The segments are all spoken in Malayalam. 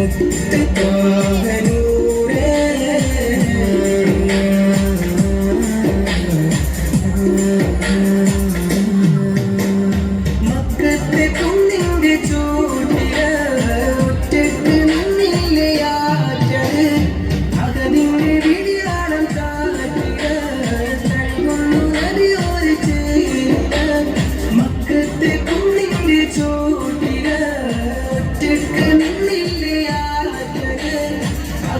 It's the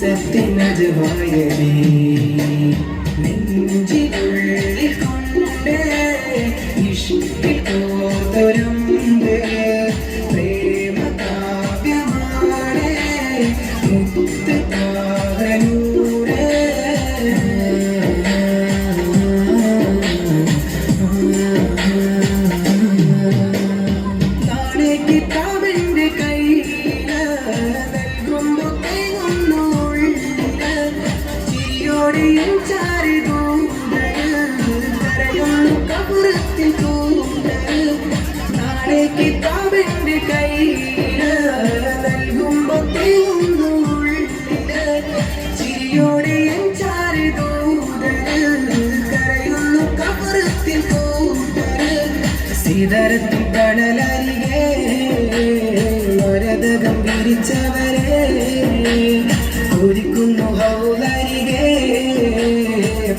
വിസത്തിനജവായവേ നെഞ്ചിനുള്ളിൽ കൊണ്ട് ഇഷ്ടിൽ കോർത്തുരമ്പ് പ്രേമ സീതരത്തിൽ കടലരികെ വരതകം വിരിച്ചവരെ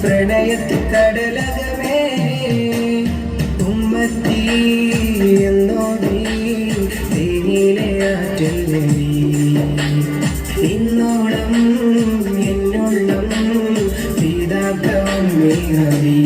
പ്രണയത്തിൽ കടലകമേ ഉമ്മത്തി എന്നോടി തേനിലെ ആറ്റല്ലേ നിന്നോളം എന്നോളം പിതാക്കം മേഘവി